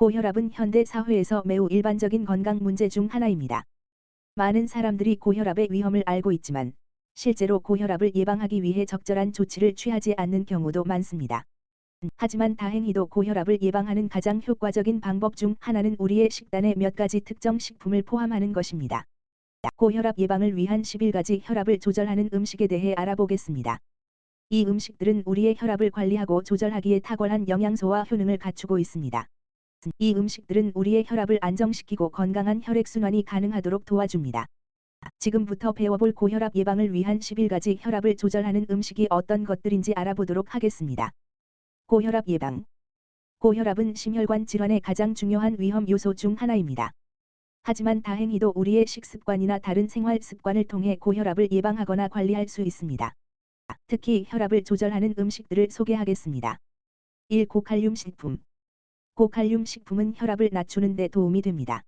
고혈압은 현대 사회에서 매우 일반적인 건강 문제 중 하나입니다. 많은 사람들이 고혈압의 위험을 알고 있지만 실제로 고혈압을 예방하기 위해 적절한 조치를 취하지 않는 경우도 많습니다. 하지만 다행히도 고혈압을 예방하는 가장 효과적인 방법 중 하나는 우리의 식단에 몇 가지 특정 식품을 포함하는 것입니다. 고혈압 예방을 위한 11가지 혈압을 조절하는 음식에 대해 알아보겠습니다. 이 음식들은 우리의 혈압을 관리하고 조절하기에 탁월한 영양소와 효능을 갖추고 있습니다. 이 음식들은 우리의 혈압을 안정시키고 건강한 혈액순환이 가능하도록 도와줍니다. 지금부터 배워볼 고혈압 예방을 위한 11가지 혈압을 조절하는 음식이 어떤 것들인지 알아보도록 하겠습니다. 고혈압 예방 고혈압은 심혈관 질환의 가장 중요한 위험 요소 중 하나입니다. 하지만 다행히도 우리의 식습관이나 다른 생활 습관을 통해 고혈압을 예방하거나 관리할 수 있습니다. 특히 혈압을 조절하는 음식들을 소개하겠습니다. 1. 고칼륨 식품 고칼륨 식품은 혈압을 낮추는 데 도움이 됩니다.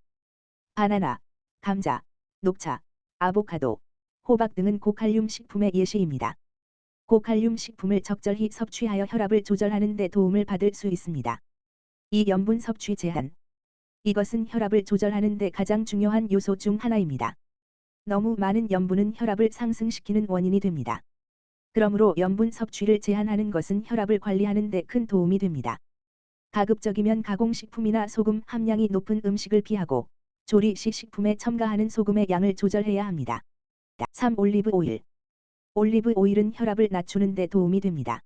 바나나, 감자, 녹차, 아보카도, 호박 등은 고칼륨 식품의 예시입니다. 고칼륨 식품을 적절히 섭취하여 혈압을 조절하는 데 도움을 받을 수 있습니다. 이 염분 섭취 제한. 이것은 혈압을 조절하는 데 가장 중요한 요소 중 하나입니다. 너무 많은 염분은 혈압을 상승시키는 원인이 됩니다. 그러므로 염분 섭취를 제한하는 것은 혈압을 관리하는 데 큰 도움이 됩니다. 가급적이면 가공식품이나 소금 함량이 높은 음식을 피하고 조리 시 식품에 첨가하는 소금의 양을 조절해야 합니다. 3. 올리브 오일 올리브 오일은 혈압을 낮추는 데 도움이 됩니다.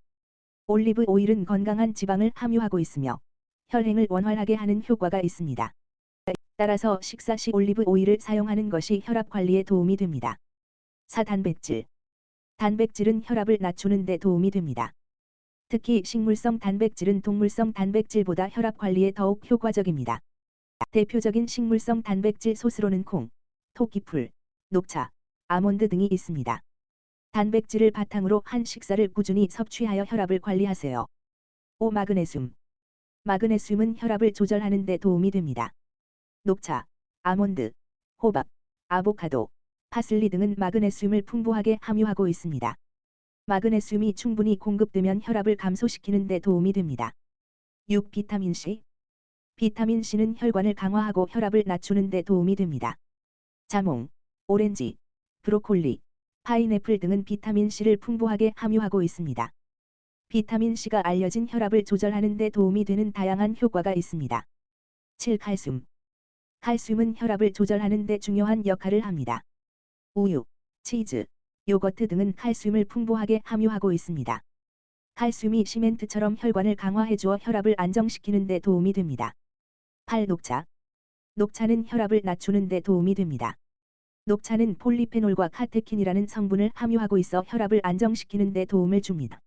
올리브 오일은 건강한 지방을 함유하고 있으며 혈행을 원활하게 하는 효과가 있습니다. 따라서 식사 시 올리브 오일을 사용하는 것이 혈압 관리에 도움이 됩니다. 4. 단백질 단백질은 혈압을 낮추는 데 도움이 됩니다. 특히 식물성 단백질은 동물성 단백질보다 혈압 관리에 더욱 효과적입니다. 대표적인 식물성 단백질 소스로는 콩, 토끼풀, 녹차, 아몬드 등이 있습니다. 단백질을 바탕으로 한 식사를 꾸준히 섭취하여 혈압을 관리하세요. 5. 마그네슘 마그네슘은 혈압을 조절하는 데 도움이 됩니다. 녹차, 아몬드, 호박, 아보카도, 파슬리 등은 마그네슘을 풍부하게 함유하고 있습니다. 마그네슘이 충분히 공급되면 혈압을 감소시키는 데 도움이 됩니다. 6. 비타민C 비타민C는 혈관을 강화하고 혈압을 낮추는 데 도움이 됩니다. 자몽, 오렌지, 브로콜리, 파인애플 등은 비타민C를 풍부하게 함유하고 있습니다. 비타민C가 알려진 혈압을 조절하는 데 도움이 되는 다양한 효과가 있습니다. 7. 칼슘 칼슘은 혈압을 조절하는 데 중요한 역할을 합니다. 우유, 치즈, 요거트 등은 칼슘을 풍부하게 함유하고 있습니다. 칼슘이 시멘트처럼 혈관을 강화해주어 혈압을 안정시키는 데 도움이 됩니다. 8. 녹차 녹차는 혈압을 낮추는 데 도움이 됩니다. 녹차는 폴리페놀과 카테킨이라는 성분을 함유하고 있어 혈압을 안정시키는 데 도움을 줍니다.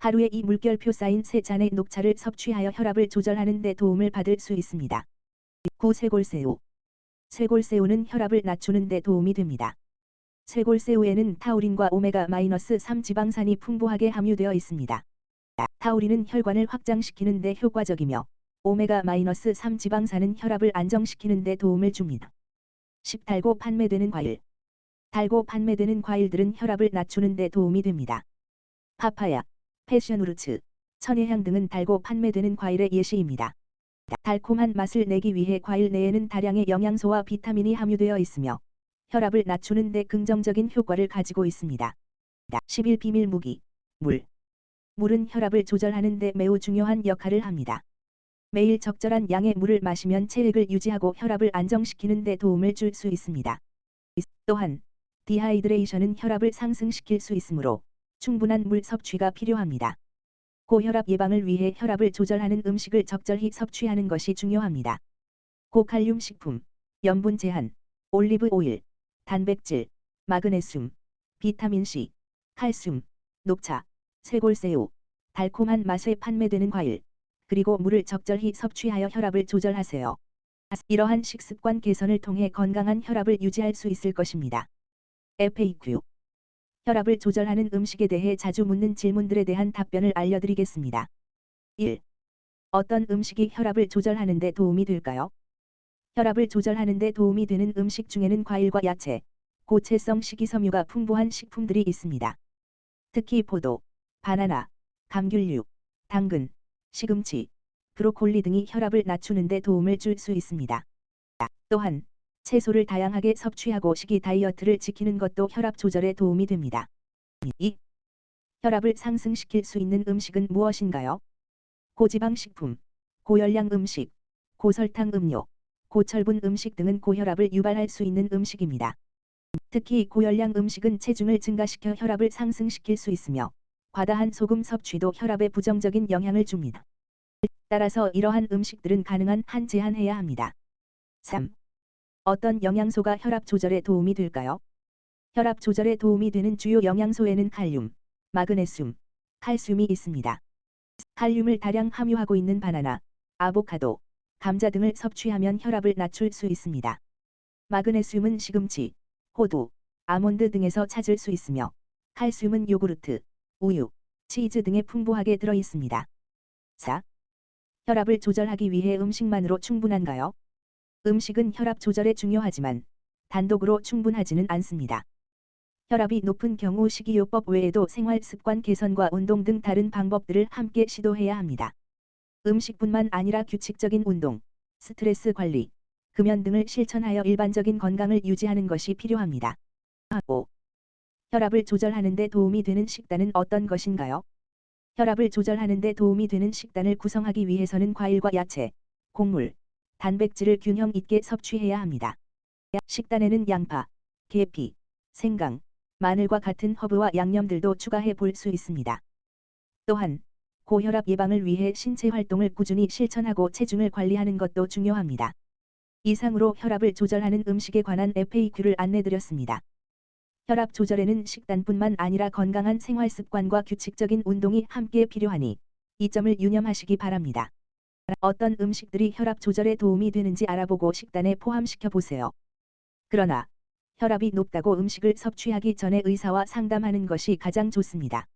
하루에 이 물결표 쌓인 세 잔의 녹차를 섭취하여 혈압을 조절하는 데 도움을 받을 수 있습니다. 9. 쇄골새우 쇄골새우는 혈압을 낮추는 데 도움이 됩니다. 쇄골새우에는 타우린과 오메가-3 지방산이 풍부하게 함유되어 있습니다. 타우린은 혈관을 확장시키는 데 효과적이며 오메가-3 지방산은 혈압을 안정시키는 데 도움을 줍니다. 10. 달고 판매되는 과일 달고 판매되는 과일들은 혈압을 낮추는 데 도움이 됩니다. 파파야, 패션우르츠, 천혜향 등은 달고 판매되는 과일의 예시입니다. 달콤한 맛을 내기 위해 과일 내에는 다량의 영양소와 비타민이 함유되어 있으며 혈압을 낮추는 데 긍정적인 효과를 가지고 있습니다. 11. 비밀 무기 물 물은 혈압을 조절하는 데 매우 중요한 역할을 합니다. 매일 적절한 양의 물을 마시면 체액을 유지하고 혈압을 안정시키는 데 도움을 줄 수 있습니다. 또한 디하이드레이션은 혈압을 상승시킬 수 있으므로 충분한 물 섭취가 필요합니다. 고혈압 예방을 위해 혈압을 조절하는 음식을 적절히 섭취하는 것이 중요합니다. 고칼륨 식품, 염분 제한, 올리브 오일, 단백질, 마그네슘, 비타민C, 칼슘, 녹차, 쇄골새우, 달콤한 맛에 판매되는 과일, 그리고 물을 적절히 섭취하여 혈압을 조절하세요. 이러한 식습관 개선을 통해 건강한 혈압을 유지할 수 있을 것입니다. FAQ 혈압을 조절하는 음식에 대해 자주 묻는 질문들에 대한 답변을 알려드리겠습니다. 1. 어떤 음식이 혈압을 조절하는 데 도움이 될까요? 혈압을 조절하는 데 도움이 되는 음식 중에는 과일과 야채, 고체성 식이섬유가 풍부한 식품들이 있습니다. 특히 포도, 바나나, 감귤류, 당근, 시금치, 브로콜리 등이 혈압을 낮추는 데 도움을 줄 수 있습니다. 또한 채소를 다양하게 섭취하고 식이 다이어트를 지키는 것도 혈압 조절에 도움이 됩니다. 2. 혈압을 상승시킬 수 있는 음식은 무엇인가요? 고지방 식품, 고열량 음식, 고설탕 음료, 고철분 음식 등은 고혈압을 유발할 수 있는 음식입니다. 특히 고열량 음식은 체중을 증가시켜 혈압을 상승시킬 수 있으며 과다한 소금 섭취도 혈압에 부정적인 영향을 줍니다. 따라서 이러한 음식들은 가능한 한 제한해야 합니다. 3. 어떤 영양소가 혈압 조절에 도움이 될까요? 혈압 조절에 도움이 되는 주요 영양소에는 칼륨, 마그네슘, 칼슘이 있습니다. 칼륨을 다량 함유하고 있는 바나나, 아보카도, 감자 등을 섭취하면 혈압을 낮출 수 있습니다. 마그네슘은 시금치, 호두, 아몬드 등에서 찾을 수 있으며 칼슘은 요구르트, 우유, 치즈 등에 풍부하게 들어 있습니다. 4. 혈압을 조절하기 위해 음식만으로 충분한가요? 음식은 혈압 조절에 중요하지만 단독으로 충분하지는 않습니다. 혈압이 높은 경우 식이요법 외에도 생활 습관 개선과 운동 등 다른 방법들을 함께 시도해야 합니다. 음식뿐만 아니라 규칙적인 운동, 스트레스 관리, 금연 등을 실천하여 일반적인 건강을 유지하는 것이 필요합니다. 5. 혈압을 조절하는 데 도움이 되는 식단은 어떤 것인가요? 혈압을 조절하는 데 도움이 되는 식단을 구성하기 위해서는 과일과 야채, 곡물, 단백질을 균형 있게 섭취해야 합니다. 식단에는 양파, 계피, 생강, 마늘과 같은 허브와 양념들도 추가해 볼 수 있습니다. 또한 고혈압 예방을 위해 신체 활동을 꾸준히 실천하고 체중을 관리하는 것도 중요합니다. 이상으로 혈압을 조절하는 음식에 관한 FAQ를 안내드렸습니다. 혈압 조절에는 식단뿐만 아니라 건강한 생활 습관과 규칙적인 운동이 함께 필요하니 이 점을 유념하시기 바랍니다. 어떤 음식들이 혈압 조절에 도움이 되는지 알아보고 식단에 포함시켜 보세요. 그러나 혈압이 높다고 음식을 섭취하기 전에 의사와 상담하는 것이 가장 좋습니다.